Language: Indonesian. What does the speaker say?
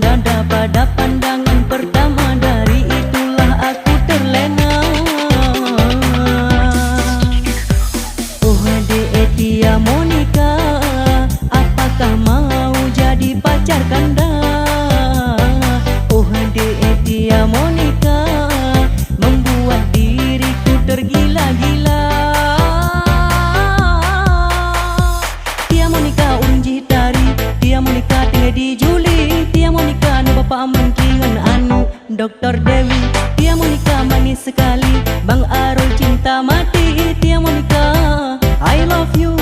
Dada pada pandangan pertama Dari itulah aku terlena. Oh de Tia Monica Apakah mau jadi pacar kanda? Oh de Tia Monica Membuat diriku tergila-gila. Tia Monica unji tari Tia Monica tinggal di Juli dia mau nikah anu bapak aman kion anu Dokter Dewi. Dia mau nikah manis sekali Bang Arul cinta mati. Dia mau nikah I love you.